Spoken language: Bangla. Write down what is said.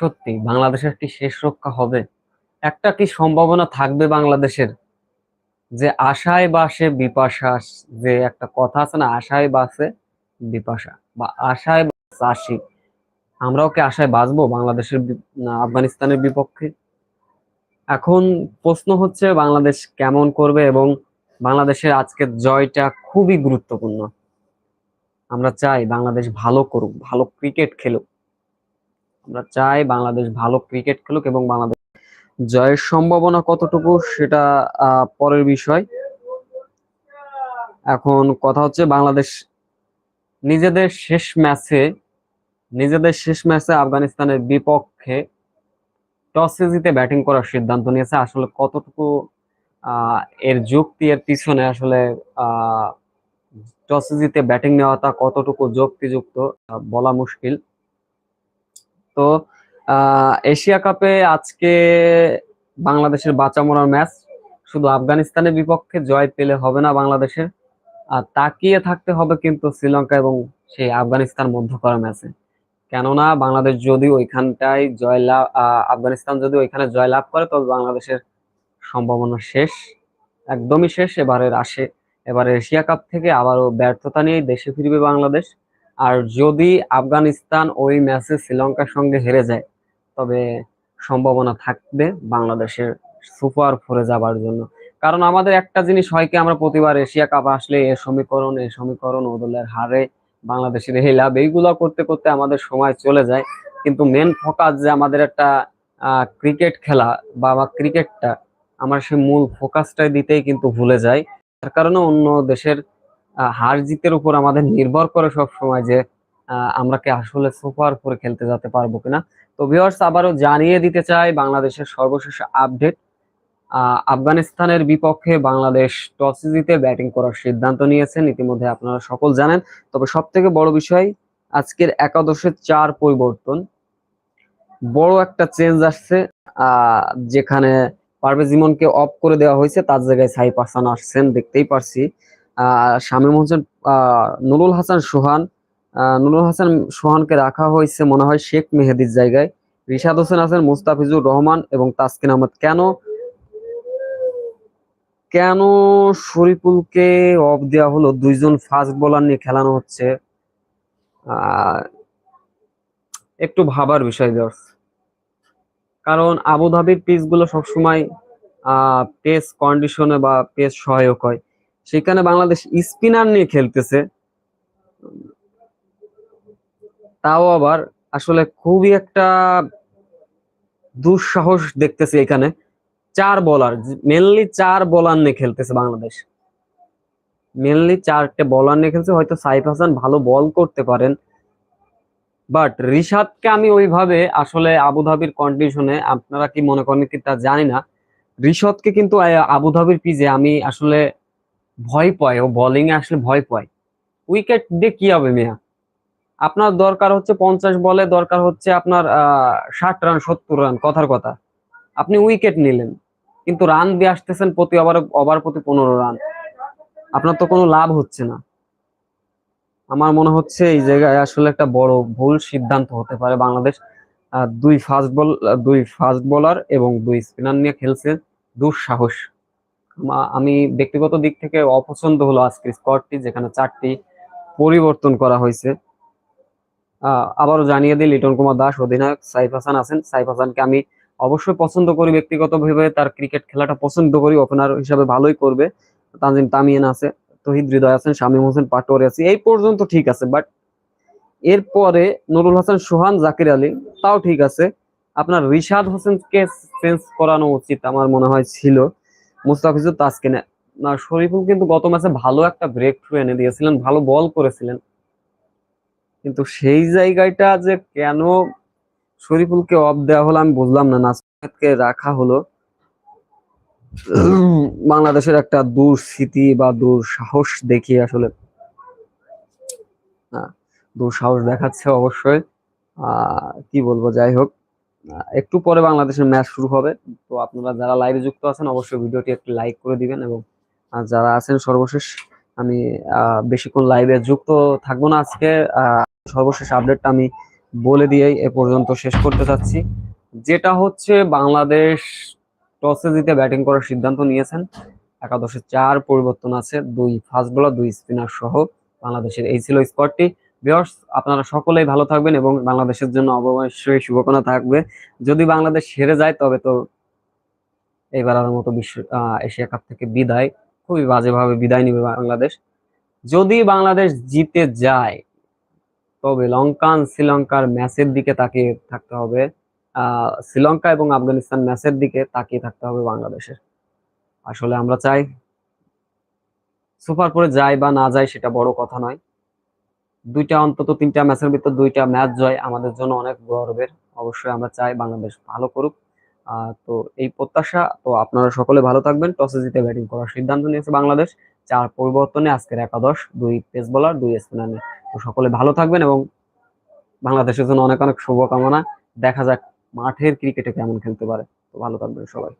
সত্যি, বাংলাদেশের কি শেষ রক্ষা হবে? একটা কি সম্ভাবনা থাকবে বাংলাদেশের? যে আশায় বাসে বিপাশা, যে একটা কথা আছে না, আশায় বাসে বিপাশা বা আশায় চাষি আমরাও কি আশায় বাঁচবো বাংলাদেশের আফগানিস্তানের বিপক্ষে? এখন প্রশ্ন হচ্ছে, বাংলাদেশ কেমন করবে এবং বাংলাদেশের আজকের জয়টা খুবই গুরুত্বপূর্ণ। আমরা চাই বাংলাদেশ ভালো করুক, ভালো ক্রিকেট খেলুক। আমরা চাই বাংলাদেশ ভালো ক্রিকেট খেলুক এবং বাংলাদেশ জয়ের সম্ভাবনা কতটুকু সেটা পরের বিষয়। এখন কথা হচ্ছে বাংলাদেশ নিজেদের শেষ ম্যাচে, নিজেদের শেষ ম্যাচে আফগানিস্তানের বিপক্ষে টসে জিতে ব্যাটিং করার সিদ্ধান্ত নিয়েছে। আসলে কতটুকু এর যুক্তি, এর পিছনে আসলে টসে জিতে ব্যাটিং নেওয়াটা কতটুকু যুক্তিযুক্ত বলা মুশকিল। তো এশিয়া কাপে আজকে বাংলাদেশের বাঁচা মরার ম্যাচ। শুধু আফগানিস্তানের বিপক্ষে জয় পেলে হবে না বাংলাদেশের। আর তাকিয়ে থাকতে হবে কিন্তু শ্রীলঙ্কা এবং সেই আফগানিস্তান মধ্যকার ম্যাচে। কেননা বাংলাদেশ যদি ওইখানটায় জয়লাভ আফগানিস্তান যদি ওইখানে জয়লাভ করে, তবে বাংলাদেশের সম্ভাবনা শেষ। একদমই শেষ। এবারের আসে এবারে এশিয়া কাপ থেকে আবারও ব্যর্থতা নিয়ে দেশে ফিরবে বাংলাদেশ। আর যদি আফগানিস্তান ওই ম্যাচে শ্রীলঙ্কার সঙ্গে হেরে যায়, তবে সম্ভাবনা থাকবে বাংলাদেশের সুপার ফোরে যাবার জন্য। কারণ আমাদের একটা জিনিস হয় কি, আমরা প্রতিবার এশিয়া কাপ আসলে এ সমীকরণ এ সমীকরণ ও দলের হারে বাংলাদেশের এই লাভ, এইগুলো করতে করতে আমাদের সময় চলে যায়। কিন্তু মেন ফোকাস যে আমাদের একটা ক্রিকেট খেলা বা ক্রিকেটটা আমার সেই মূল ফোকাসটাই দিতেই কিন্তু ভুলে যায় তার কারণে অন্য দেশের হার জিতের উপর আমাদের নির্ভর করে সব সময় যে আমরা কি আসলে সুপার ফোরে খেলতে যেতে পারব কিনা। তো ভিউয়ার্স আবারও জানিয়ে দিতে চাই, বাংলাদেশের সর্বশেষ আপডেট আফগানিস্তানের বিপক্ষে বাংলাদেশ টসে জিতে ব্যাটিং করার সিদ্ধান্ত নিয়েছেন। ইতিমধ্যে আপনারা সকল জানেন। তবে সব থেকে বড় বিষয়, আজকের একাদশের চার পরিবর্তন। বড় একটা চেঞ্জ আসছে যেখানে পারভেজ ইমনকে অফ করে দেওয়া হয়েছে। তার জায়গায় সাইফ হাসান আসছেন, দেখতেই পারছি। শামীম হোসেন নুরুল হাসান সোহান নুরুল হাসান সোহানকে রাখা হয়েছে মনে হয় শেখ মেহেদির জায়গায়। রিশাদ হোসেন আছেন মুস্তাফিজুর রহমান এবং তাসকিন আহমদ। কেন? কেন শরীফুলকে অফ দেওয়া হলো? দুইজন ফাস্ট বোলার নিয়ে খেলানো হচ্ছে। একটু ভাবার বিষয় দর্শ। কারণ আবুধাবির পিচগুলো সবসময় পেস কন্ডিশনে বা পেস সহায়ক হয়। সেখানে বাংলাদেশ স্পিনার নিয়ে খেলতেছে। তাও আবার আসলে খুবই একটা দুঃসাহস দেখতেছি এখানে। চার বলার মেনলি চার বলার নিয়ে খেলতেছে বাংলাদেশ। মেনলি চারটে বলার নিয়ে খেলছে, হয়তো সাইফ হাসান ভালো বল করতে পারেন। বাট রিশাদকে আমি ওইভাবে আসলে আবুধাবির কন্ডিশনে আপনারা কি মনে করেন কি তা জানি না। রিশাদকে কিন্তু আবুধাবির পিজে আমি আসলে ভয় পায়, ও বোলিং এ আসলে ভয় পায়। উইকেট দিয়ে কি হবে মিয়া? আপনার দরকার হচ্ছে পঞ্চাশ বলে, দরকার হচ্ছে আপনার ষাট রান সত্তর রান কথার কথা। আপনি উইকেট নিলেন, কিন্তু রান দিয়ে আসতেছেন প্রতি ওভার ওভার প্রতি পনেরো রান আপনার তো কোনো লাভ হচ্ছে না। আমার মনে হচ্ছে এই জায়গায় আসলে একটা বড় ভুল সিদ্ধান্ত হতে পারে বাংলাদেশ। দুই ফাস্ট বল দুই ফাস্ট বোলার এবং দুই স্পিনার নিয়ে খেলছে দুঃসাহস। আমা- ব্যক্তিগত দিক থেকে অপছন্দ হলো আজকের স্কোয়াডটি যেখানে চারটি পরিবর্তন করা হয়েছে। আবারও জানিয়ে দিই, লিটন কুমার দাস, অধিনায়ক সাইফ হাসান আছেন। সাইফ হাসানকে আমি অবশ্যই পছন্দ করি, ব্যক্তিগত ব্যক্তিগতভাবে তার ক্রিকেট খেলাটা পছন্দ করি, ওপেনার হিসাবে ভালোই করবে। তানজিম তামিয়ান আছে, তহিদ হৃদয় আছেন, শামীম হোসেন পাটোয়ারি আছে, এই পর্যন্ত ঠিক আছে, বাট এরপরে নুরুল হাসান, সোহান, জাকির আলী, তাও ঠিক আছে। আপনার রিশাদ হোসেনকে চেঞ্জ করানো উচিত, আমার মনে হয়, ছিল। মুস্তাফিজুর তাসকিনে। না শরীফুল কিন্তু গত ম্যাচে ভালো একটা ব্রেক থ্রু এনে দিয়েছিলেন ভালো বল করেছিলেন। কিন্তু সেই জায়গাটা যে কেন শরীফুলকে অফ দেওয়া হলো আমি বুঝলাম না নাসমাতকে রাখা হলো। বাংলাদেশের একটা দুঃস্মৃতি বা দুঃসাহস দেখি আসলে আহ, দুঃসাহস দেখাচ্ছে অবশ্যই। আহ, কি বলব যাই হোক। একটু পরে বাংলাদেশের ম্যাচ শুরু হবে। তো আপনারা যারা লাইভে যুক্ত আছেন, অবশ্যই ভিডিওটি একটু লাইক করে দিবেন এবং যারা আছেন সর্বশেষ, আমি বেশিক্ষণ লাইভে যুক্ত থাকব না আজকে। সর্বশেষ আপডেটটা আমি বলে দিয়েই এ পর্যন্ত শেষ করতে চাচ্ছি। যেটা হচ্ছে, বাংলাদেশ টসে জিতে ব্যাটিং করার সিদ্ধান্ত নিয়েছেন। একাদশে চার পরিবর্তন আছে, দুই ফাস্ট বোলার দুই স্পিনার সহ বাংলাদেশের এই ছিল স্কোয়াডটি ভিউয়ার্স আপনারা সকলেই ভালো থাকবেন এবং বাংলাদেশের জন্য অবশ্যই শুভকামনা থাকবে। যদি বাংলাদেশ হেরে যায়, তবে তো এবারের মতো বিশ্ব এশিয়া কাপ থেকে বিদায়, খুবই বাজেভাবে বিদায় নিবে বাংলাদেশ। যদি বাংলাদেশ জিতে যায়, তবে লঙ্কান শ্রীলঙ্কার ম্যাচের দিকে তাকিয়ে থাকতে হবে, আহ, শ্রীলঙ্কা এবং আফগানিস্তান ম্যাচের দিকে তাকিয়ে থাকতে হবে বাংলাদেশের। আসলে আমরা চাই, সুপার পরে যায় বা না যায় সেটা বড় কথা নয়। দুইটা অন্তত তিনটা ম্যাচের ভিতর দুইটা ম্যাচ জয় আমাদের জন্য অনেক গর্বের। অবশ্যই আমরা চাই বাংলাদেশ ভালো করুক। তো এই প্রত্যাশা, তো আপনারা সকলে ভালো থাকবেন। টসে জিতে ব্যাটিং করার সিদ্ধান্ত নিয়েছে বাংলাদেশ। চার পরিবর্তনে আজকের একাদশ, দুই পেস বোলার, দুই স্পিনার তো সকলে ভালো থাকবেন এবং বাংলাদেশের জন্য অনেক অনেক শুভকামনা। দেখা যাক মাঠের ক্রিকেটে কেমন খেলতে পারে। তো ভালো থাকবেন সবাই।